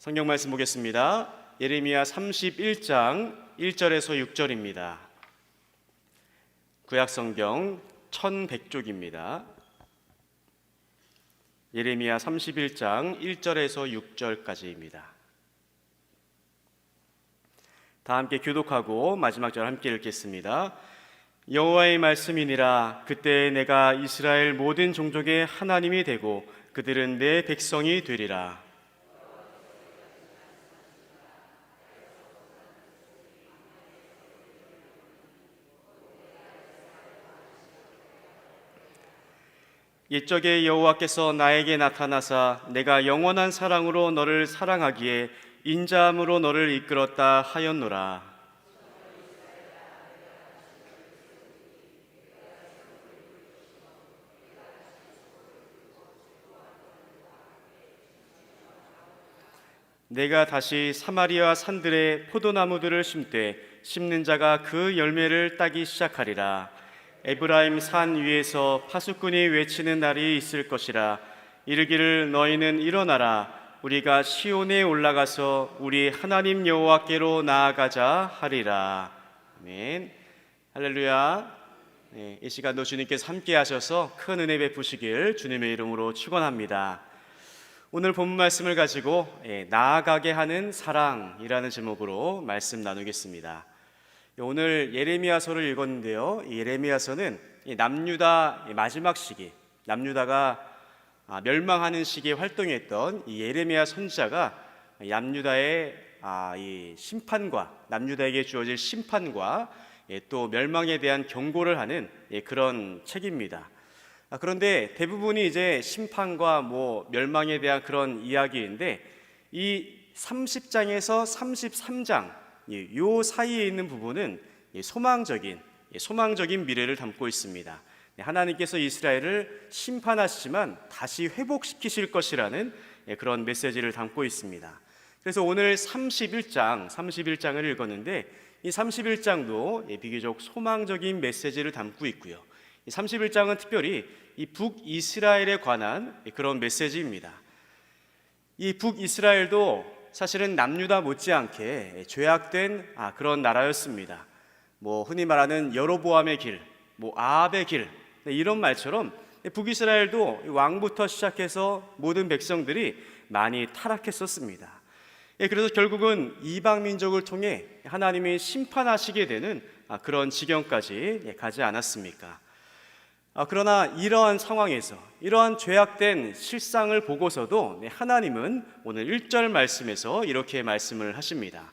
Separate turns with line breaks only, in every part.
성경 말씀 보겠습니다. 예레미야 31장 1절에서 6절입니다. 구약 성경 1100쪽입니다. 예레미야 31장 1절에서 6절까지입니다. 다 함께 교독하고 마지막 절 함께 읽겠습니다. 여호와의 말씀이니라 그때 내가 이스라엘 모든 종족의 하나님이 되고 그들은 내 백성이 되리라. 옛적에 여호와께서 나에게 나타나사 내가 영원한 사랑으로 너를 사랑하기에 인자함으로 너를 이끌었다 하였노라. 내가 다시 사마리아 산들에 포도나무들을 심되 심는 자가 그 열매를 따기 시작하리라. 에브라임 산 위에서 파수꾼이 외치는 날이 있을 것이라. 이르기를 너희는 일어나라. 우리가 시온에 올라가서 우리 하나님 여호와께로 나아가자 하리라. 아멘. 할렐루야. 네, 이 시간도 주님께서 함께 하셔서 큰 은혜 베푸시길 주님의 이름으로 축원합니다. 오늘 본 말씀을 가지고 예, 나아가게 하는 사랑이라는 제목으로 말씀 나누겠습니다. 오늘 예레미야서를 읽었는데요. 이 예레미야서는 이 남유다 마지막 시기, 남유다가 아, 멸망하는 시기에 활동했던 이 예레미야 선지자가 남유다의 아, 이 심판과 남유다에게 주어질 심판과 예, 또 멸망에 대한 경고를 하는 예, 그런 책입니다. 아, 그런데 대부분이 이제 심판과 뭐 멸망에 대한 그런 이야기인데 이 30장에서 33장 요 사이에 있는 부분은 소망적인 소망적인 미래를 담고 있습니다. 네, 하나님께서 이스라엘을 심판하시지만 다시 회복시키실 것이라는 예, 그런 메시지를 담고 있습니다. 그래서 오늘 31장 31장을 읽었는데 이 31장도 예, 비교적 소망적인 메시지를 담고 있고요. 31장은 특별히 이 북이스라엘에 관한 그런 메시지입니다. 이 북이스라엘도 사실은 남유다 못지않게 죄악된 아, 그런 나라였습니다. 뭐 흔히 말하는 여로보암의 길, 뭐 아합의 길 네, 이런 말처럼 북이스라엘도 왕부터 시작해서 모든 백성들이 많이 타락했었습니다. 예, 그래서 결국은 이방 민족을 통해 하나님이 심판하시게 되는 아, 그런 지경까지 예, 가지 않았습니까? 아, 그러나 이러한 상황에서 이러한 죄악된 실상을 보고서도 네, 하나님은 오늘 1절 말씀에서 이렇게 말씀을 하십니다.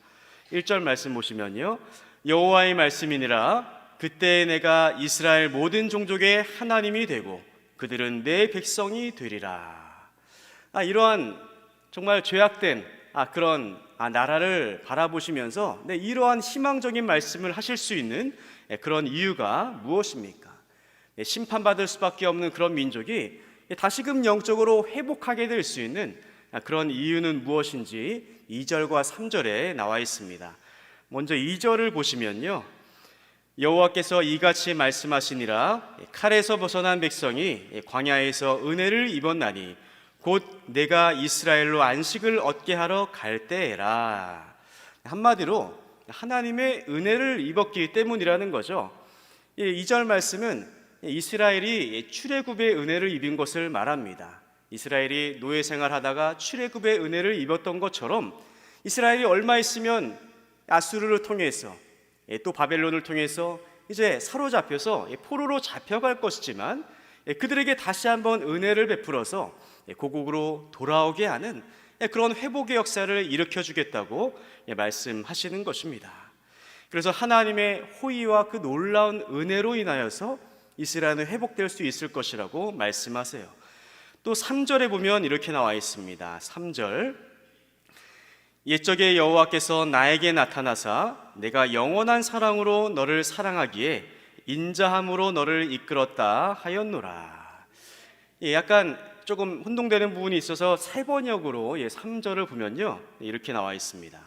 1절 말씀 보시면요. 여호와의 말씀이니라 그때 내가 이스라엘 모든 종족의 하나님이 되고 그들은 내 백성이 되리라. 아, 이러한 정말 죄악된 아, 그런 아, 나라를 바라보시면서 네, 이러한 희망적인 말씀을 하실 수 있는 예, 그런 이유가 무엇입니까? 예, 심판받을 수밖에 없는 그런 민족이 다시금 영적으로 회복하게 될 수 있는 그런 이유는 무엇인지 2절과 3절에 나와 있습니다. 먼저 2절을 보시면요. 여호와께서 이같이 말씀하시니라 칼에서 벗어난 백성이 광야에서 은혜를 입었나니 곧 내가 이스라엘로 안식을 얻게 하러 갈 때에라. 한마디로 하나님의 은혜를 입었기 때문이라는 거죠. 2절 말씀은 이스라엘이 출애굽의 은혜를 입은 것을 말합니다. 이스라엘이 노예 생활하다가 출애굽의 은혜를 입었던 것처럼 이스라엘이 얼마 있으면 아수르를 통해서 예, 또 바벨론을 통해서 이제 사로잡혀서 포로로 잡혀갈 것이지만 예, 그들에게 다시 한번 은혜를 베풀어서 예, 고국으로 돌아오게 하는 그런 회복의 역사를 일으켜 주겠다고 말씀하시는 것입니다. 그래서 하나님의 호의와 그 놀라운 은혜로 인하여서 이스라엘은 회복될 수 있을 것이라고 말씀하세요. 또 3절에 보면 이렇게 나와 있습니다. 3절 옛적에 여호와께서 나에게 나타나사 내가 영원한 사랑으로 너를 사랑하기에 인자함으로 너를 이끌었다 하였노라. 예, 약간 조금 혼동되는 부분이 있어서 세 번역으로 예, 3절을 보면요. 이렇게 나와 있습니다.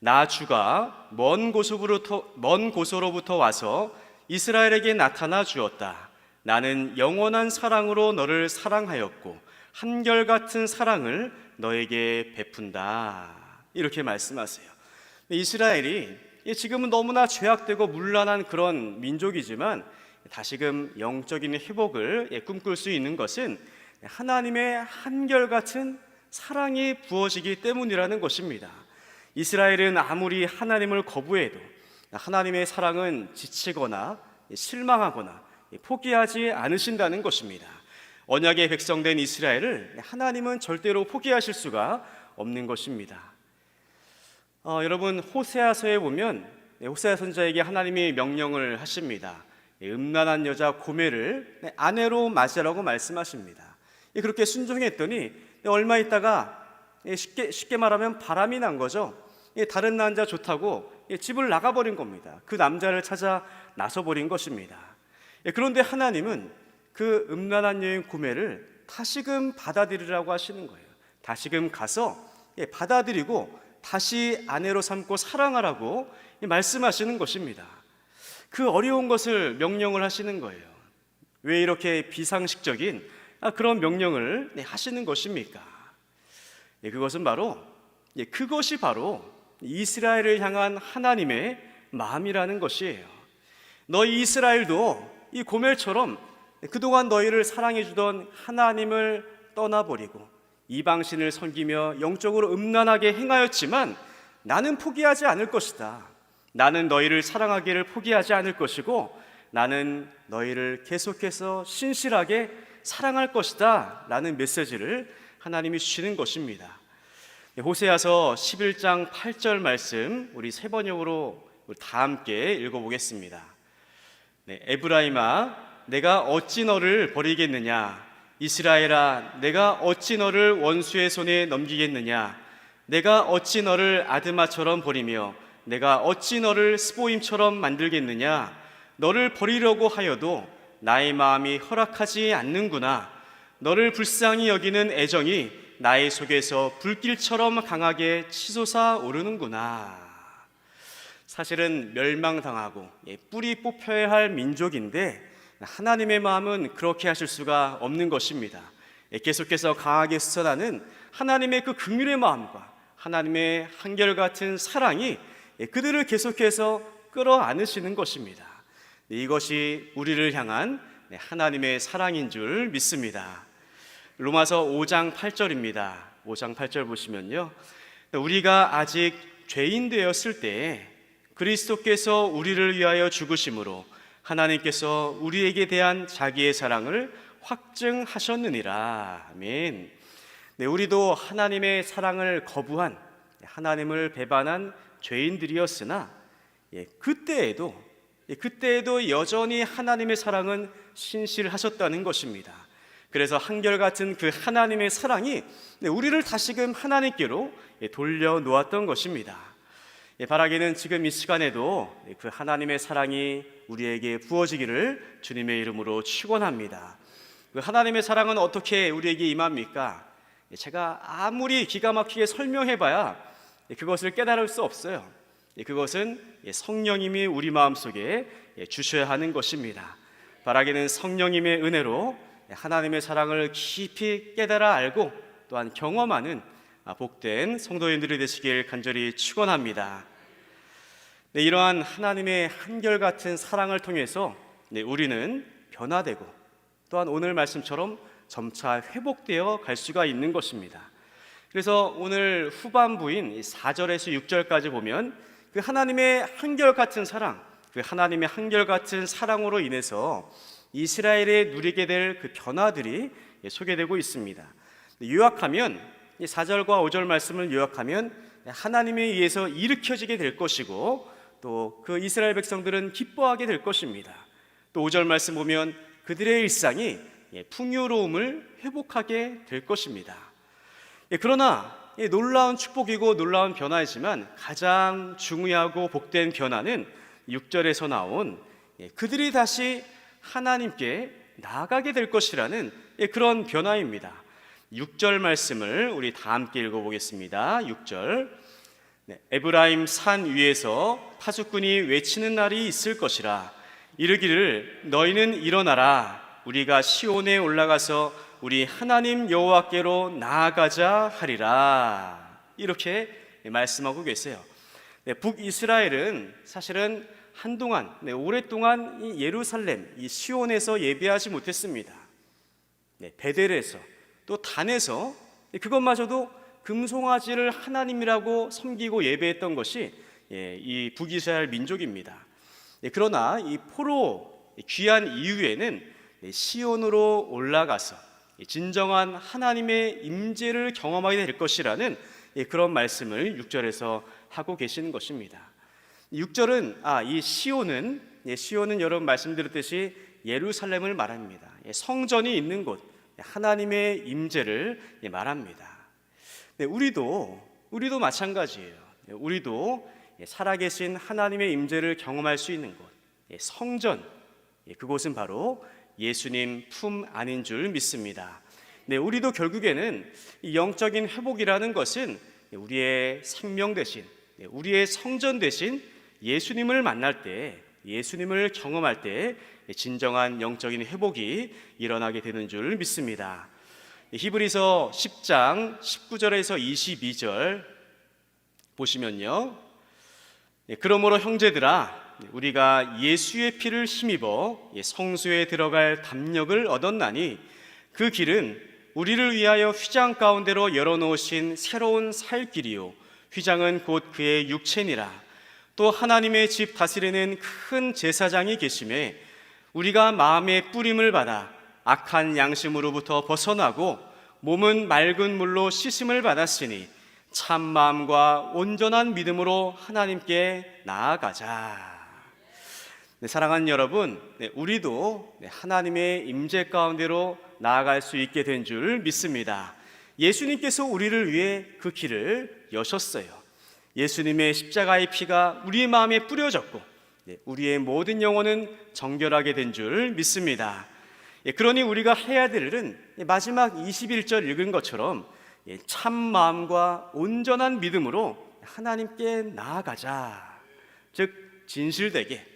나 주가 먼 곳으로부터 먼 곳으로부터 와서 이스라엘에게 나타나 주었다. 나는 영원한 사랑으로 너를 사랑하였고 한결같은 사랑을 너에게 베푼다. 이렇게 말씀하세요. 이스라엘이 지금은 너무나 죄악되고 문란한 그런 민족이지만 다시금 영적인 회복을 예, 꿈꿀 수 있는 것은 하나님의 한결같은 사랑이 부어지기 때문이라는 것입니다. 이스라엘은 아무리 하나님을 거부해도 하나님의 사랑은 지치거나 실망하거나 포기하지 않으신다는 것입니다. 언약의 백성된 이스라엘을 하나님은 절대로 포기하실 수가 없는 것입니다. 어, 여러분 호세아서에 보면 네, 호세아 선자에게 하나님이 명령을 하십니다. 예, 음란한 여자 네, 아내로 맞으라고 말씀하십니다. 예, 그렇게 순종했더니 네, 얼마 있다가 예, 쉽게 쉽게 말하면 바람이 난 거죠. 예, 다른 남자 좋다고 예, 집을 나가버린 겁니다. 그 남자를 찾아 나서버린 것입니다. 예, 그런데 하나님은 그 음란한 여인 고멜을 다시금 받아들이라고 하시는 거예요. 다시금 가서 예, 받아들이고 다시 아내로 삼고 사랑하라고 예, 말씀하시는 것입니다. 그 어려운 것을 명령을 하시는 거예요. 왜 이렇게 비상식적인 아, 그런 명령을 네, 하시는 것입니까? 예, 그것은 바로 예, 그것이 바로 이스라엘을 향한 하나님의 마음이라는 것이에요. 너희 이스라엘도 이 고멜처럼 그동안 너희를 사랑해 주던 하나님을 떠나버리고 이방신을 섬기며 영적으로 음란하게 행하였지만 나는 포기하지 않을 것이다. 나는 너희를 사랑하기를 포기하지 않을 것이고 나는 너희를 계속해서 신실하게 사랑할 것이다. 라는 메시지를 하나님이 주시는 것입니다. 호세아서 11장 8절 말씀 우리 세 번역으로 다 함께 읽어보겠습니다. 네, 에브라임아, 내가 어찌 너를 버리겠느냐? 이스라엘아, 내가 어찌 너를 원수의 손에 넘기겠느냐? 내가 어찌 너를 아드마처럼 버리며 내가 어찌 너를 스보임처럼 만들겠느냐? 너를 버리려고 하여도 나의 마음이 허락하지 않는구나. 너를 불쌍히 여기는 애정이 나의 속에서 불길처럼 강하게 치솟아 오르는구나. 사실은 멸망당하고 예, 뿌리 뽑혀야 할 민족인데 하나님의 마음은 그렇게 하실 수가 없는 것입니다. 예, 계속해서 강하게 솟아나는 하나님의 그 긍휼의 마음과 하나님의 한결같은 사랑이 예, 그들을 계속해서 끌어안으시는 것입니다. 이것이 우리를 향한 하나님의 사랑인 줄 믿습니다. 로마서 5장 8절입니다. 5장 8절 보시면요. 우리가 아직 죄인 되었을 때 그리스도께서 우리를 위하여 죽으심으로 하나님께서 우리에게 대한 자기의 사랑을 확증하셨느니라. 아멘. 네, 우리도 하나님의 사랑을 거부한 하나님을 배반한 죄인들이었으나 예, 그때에도 예, 그때에도 여전히 하나님의 사랑은 신실하셨다는 것입니다. 그래서 한결같은 그 하나님의 사랑이 네, 우리를 다시금 하나님께로 예, 돌려 놓았던 것입니다. 예, 바라기는 지금 이 시간에도 그 하나님의 사랑이 우리에게 부어지기를 주님의 이름으로 축원합니다. 그 하나님의 사랑은 어떻게 우리에게 임합니까? 예, 제가 아무리 기가 막히게 설명해봐야 그것을 깨달을 수 없어요. 그것은 성령님이 우리 마음 속에 주셔야 하는 것입니다. 바라기는 성령님의 은혜로 하나님의 사랑을 깊이 깨달아 알고 또한 경험하는 복된 성도인들이 되시길 간절히 축원합니다. 네, 이러한 하나님의 한결같은 사랑을 통해서 네, 우리는 변화되고 또한 오늘 말씀처럼 점차 회복되어 갈 수가 있는 것입니다. 그래서 오늘 후반부인 4절에서 6절까지 보면 그 하나님의 한결같은 사랑, 그 하나님의 한결같은 사랑으로 인해서 이스라엘에 누리게 될 그 변화들이 소개되고 있습니다. 요약하면 4절과 5절 말씀을 요약하면 하나님에 의해서 일으켜지게 될 것이고 또 그 이스라엘 백성들은 기뻐하게 될 것입니다. 또 5절 말씀 보면 그들의 일상이 풍요로움을 회복하게 될 것입니다. 그러나 놀라운 축복이고 놀라운 변화이지만 가장 중요하고 복된 변화는 6절에서 나온 그들이 다시 하나님께 나아가게 될 것이라는 그런 변화입니다. 6절 말씀을 우리 다 함께 읽어보겠습니다. 6절. 네, 에브라임 산 위에서 파수꾼이 외치는 날이 있을 것이라. 이르기를 너희는 일어나라. 우리가 시온에 올라가서 우리 하나님 여호와께로 나아가자 하리라. 이렇게 말씀하고 계세요. 네, 북이스라엘은 사실은 한동안 네, 오랫동안 이 예루살렘 이 시온에서 예배하지 못했습니다. 네, 베델에서 또 단에서 네, 그것마저도 금송아지를 하나님이라고 섬기고 예배했던 것이 예, 이 북이스라엘 민족입니다. 네, 그러나 이 포로 귀한 이후에는 네, 시온으로 올라가서 진정한 하나님의 임재를 경험하게 될 것이라는 예, 그런 말씀을 6절에서 하고 계시는 것입니다. 6절은 아, 이 시온은 예, 시온은 여러분 말씀드렸듯이 예루살렘을 말합니다. 예, 성전이 있는 곳, 하나님의 임재를 예, 말합니다. 네, 우리도 우리도 마찬가지예요. 예, 우리도 예, 살아계신 하나님의 임재를 경험할 수 있는 곳, 예, 성전, 예, 그곳은 바로 예수님 품 안인 줄 믿습니다. 네, 우리도 결국에는 이 영적인 회복이라는 것은 우리의 생명 대신, 네, 우리의 성전 대신 예수님을 만날 때, 예수님을 경험할 때 진정한 영적인 회복이 일어나게 되는 줄 믿습니다. 히브리서 10장 19절에서 22절 보시면요. 예, 그러므로 형제들아 우리가 예수의 피를 힘입어 예, 성소에 들어갈 담력을 얻었나니 그 길은 우리를 위하여 휘장 가운데로 열어 놓으신 새로운 살 길이요 휘장은 곧 그의 육체니라 또 하나님의 집 다스리는 큰 제사장이 계심에 우리가 마음의 뿌림을 받아 악한 양심으로부터 벗어나고 몸은 맑은 물로 씻음을 받았으니 참 마음과 온전한 믿음으로 하나님께 나아가자. 네, 사랑하는 여러분, 네, 우리도 네, 하나님의 임재 가운데로 나아갈 수 있게 된 줄 믿습니다. 예수님께서 우리를 위해 그 길을 여셨어요. 예수님의 십자가의 피가 우리의 마음에 뿌려졌고 네, 우리의 모든 영혼은 정결하게 된 줄 믿습니다. 예, 그러니 우리가 해야 될 일은 마지막 21절 읽은 것처럼 예, 참 마음과 온전한 믿음으로 하나님께 나아가자. 즉 진실되게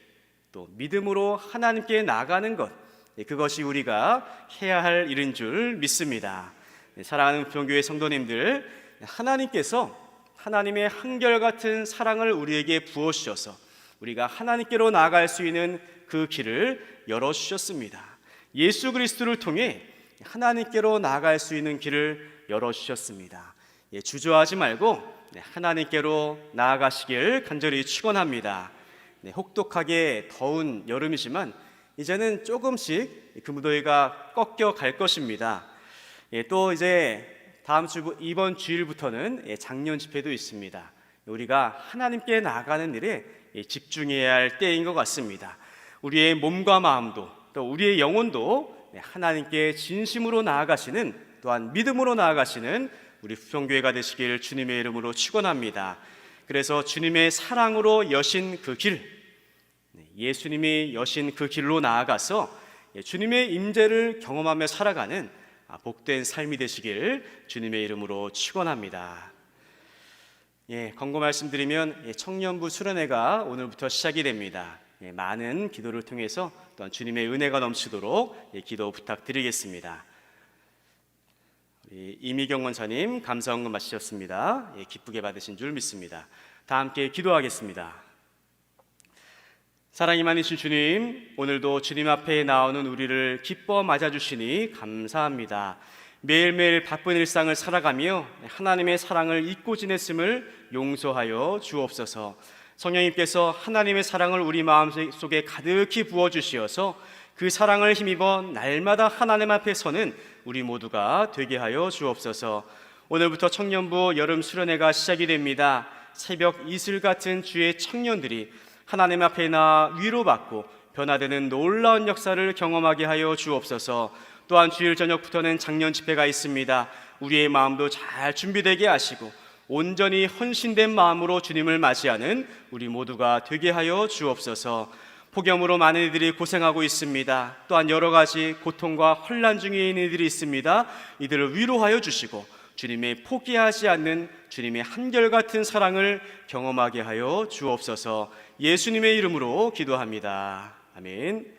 또 믿음으로 하나님께 나아가는 것 예, 그것이 우리가 해야 할 일인 줄 믿습니다. 예, 사랑하는 부교회 성도님들 하나님께서 하나님의 한결같은 사랑을 우리에게 부어 주셔서 우리가 하나님께로 나아갈 수 있는 그 길을 열어 주셨습니다. 예수 그리스도를 통해 하나님께로 나아갈 수 있는 길을 열어 주셨습니다. 예, 주저하지 말고 네, 하나님께로 나아가시길 간절히 축원합니다. 네, 혹독하게 더운 여름이지만 이제는 조금씩 그 무더위가 꺾여 갈 것입니다. 예, 또 이제 다음 주 이번 주일부터는 예, 작년 집회도 있습니다. 우리가 하나님께 나아가는 일에 예, 집중해야 할 때인 것 같습니다. 우리의 몸과 마음도 또 우리의 영혼도 네, 하나님께 진심으로 나아가시는 또한 믿음으로 나아가시는 우리 부평교회가 되시길 주님의 이름으로 축원합니다. 그래서 주님의 사랑으로 여신 그 길, 네, 예수님이 여신 그 길로 나아가서 예, 주님의 임재를 경험하며 살아가는 아, 복된 삶이 되시길 주님의 이름으로 축원합니다. 예, 권고 말씀드리면 예, 청년부 수련회가 오늘부터 시작이 됩니다. 예, 많은 기도를 통해서 또한 주님의 은혜가 넘치도록 예, 기도 부탁드리겠습니다. 우리 이미경 원사님 감사원금 마치셨습니다. 예, 기쁘게 받으신 줄 믿습니다. 다 함께 기도하겠습니다. 사랑이 많으신 주님, 오늘도 주님 앞에 나오는 우리를 기뻐 맞아주시니 감사합니다. 매일매일 바쁜 일상을 살아가며 하나님의 사랑을 잊고 지냈음을 용서하여 주옵소서. 성령님께서 하나님의 사랑을 우리 마음속에 가득히 부어 주시어서 그 사랑을 힘입어 날마다 하나님 앞에 서는 우리 모두가 되게 하여 주옵소서. 오늘부터 청년부 여름 수련회가 시작이 됩니다. 새벽 이슬 같은 주의 청년들이 하나님 앞에 나 위로받고 변화되는 놀라운 역사를 경험하게 하여 주옵소서. 또한 주일 저녁부터는 작년 집회가 있습니다. 우리의 마음도 잘 준비되게 하시고 온전히 헌신된 마음으로 주님을 맞이하는 우리 모두가 되게 하여 주옵소서. 폭염으로 많은 이들이 고생하고 있습니다. 또한 여러 가지 고통과 혼란 중에 있는 이들이 있습니다. 이들을 위로하여 주시고 주님의 포기하지 않는 주님의 한결같은 사랑을 경험하게 하여 주옵소서. 예수님의 이름으로 기도합니다. 아멘.